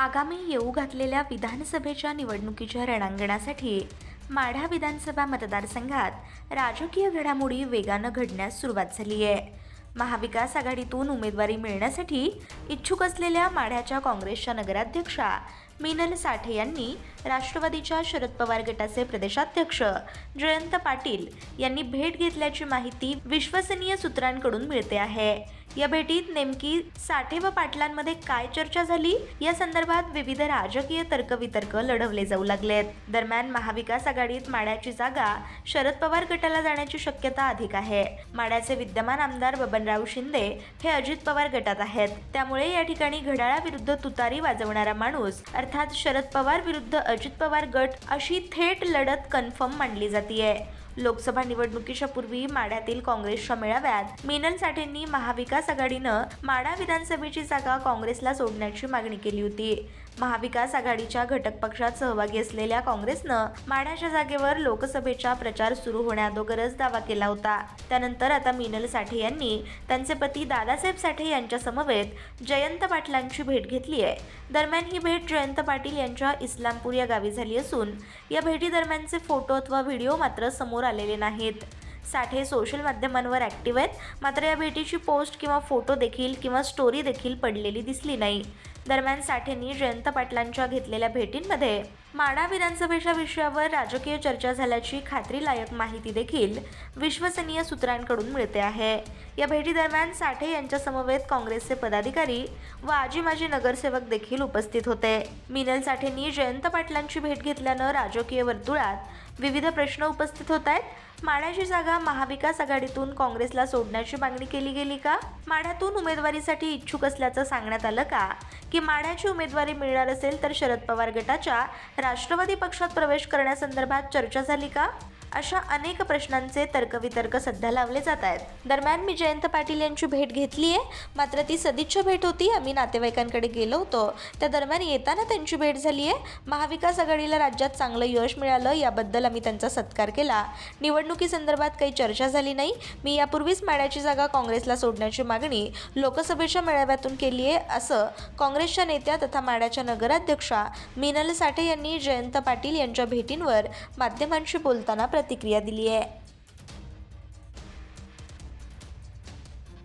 आगामी येऊ घातलेल्या विधानसभेच्या निवडणुकीच्या रणांगणासाठी माढा विधानसभा मतदारसंघात राजकीय घडामोडी वेगानं घडण्यास सुरुवात झाली आहे. महाविकास आघाडीतून उमेदवारी मिळण्यासाठी इच्छुक असलेल्या माढ्याच्या काँग्रेसच्या नगराध्यक्षा मिनल साठे यांनी राष्ट्रवादीच्या शरद पवार गटाचे प्रदेशाध्यक्ष. जयंत पाटील यांनी भेट घेतल्याची माहिती विश्वसनीय सूत्रांकडून मिळते आहे. या भेटीत नेमकी साठे व पाटलांमध्ये काय चर्चा झाली? या संदर्भात विविध राजकीय तर्कवितर्क लढवले जाऊ लागलेत. दरम्यान महाविकास आघाडीत माड्याची जागा शरद पवार गटाला जाण्याची शक्यता अधिक आहे. माड्याचे विद्यमान आमदार बबनराव शिंदे हे अजित पवार गटात आहेत. त्यामुळे या ठिकाणी घड्याळाविरुद्ध तुतारी वाजवणारा माणूस अर्थात अर्थात शरद पवार विरुद्ध अजित पवार गट अशी थेट लढत कन्फर्म मानली जातीये. लोकसभा निवडणुकीच्या पूर्वी माढ्यातील काँग्रेसच्या मेळाव्यात मिनल साठेंनी महाविकास आघाडीनं माढा विधानसभेची जागा काँग्रेसला सोडण्याची मागणी केली होती. महाविकास आघाडीच्या घटक पक्षात सहभागी असलेल्या काँग्रेसनं माढ्याच्या जागेवर लोकसभेचा प्रचार सुरू होण्याअगोदरच दावा केला होता. त्यानंतर आता मिनल साठे यांनी त्यांचे पती दादासाहेब साठे यांच्या समवेत जयंत पाटलांची भेट घेतली आहे. दरम्यान ही भेट जयंत पाटील यांच्या इस्लामपूर या गावी झाली असून या भेटीदरम्यानचे फोटो अथवा व्हिडिओ मात्र समोर आलेले नाहीत. साठे सोशल माध्यमांवर ॲक्टिव्ह आहेत मात्र या भेटीची पोस्ट किंवा फोटो देखील किंवा स्टोरी देखील पडलेली दिसली नाही. दरम्यान साठेंनी जयंत पाटलांच्या घेतलेल्या भेटींमध्ये माडा विधानसभेच्या विषयावर राजकीय चर्चा झाल्याची खात्रीलायक माहिती देखील विश्वसनीय सूत्रांकडून मिळते आहे. या भेटीदरम्यान साठे यांच्या समवेत काँग्रेसचे पदाधिकारी व आजी माजी नगरसेवक देखील उपस्थित होते. मिनल साठेंनी जयंत पाटलांची भेट घेतल्यानं राजकीय वर्तुळात विविध प्रश्न उपस्थित होत आहेत. माढ्याची जागा महाविकास आघाडीतून काँग्रेसला सोडण्याची मागणी केली गेली का? माढ्यातून उमेदवारीसाठी इच्छुक असल्याचं सांगण्यात आलं का? की माढ्याची उमेदवारी मिळणार असेल तर शरद पवार गटाच्या राष्ट्रवादी पक्षात प्रवेश करण्यासंदर्भात चर्चा झाली का? अशा अनेक प्रश्नांचे तर्कवितर्क सध्या लावले जात आहेत. दरम्यान मी जयंत पाटील यांची भेट घेतली आहे मात्र ती सदिच्छा भेट होती. आम्ही नातेवाईकांकडे गेलो होतो. त्या दरम्यान येताना त्यांची भेट झाली आहे महाविकास आघाडीला राज्यात चांगलं यश मिळालं याबद्दल आम्ही त्यांचा सत्कार केला. निवडणुकीसंदर्भात काही चर्चा झाली नाही. मी यापूर्वीच माड्याची जागा काँग्रेसला सोडण्याची मागणी लोकसभेच्या मेळाव्यातून केली आहे असं काँग्रेसच्या नेत्या तथा माड्याच्या नगराध्यक्षा मिनल साठे यांनी जयंत पाटील यांच्या भेटींवर माध्यमांशी बोलताना प्रतिक्रिया दिली आहे.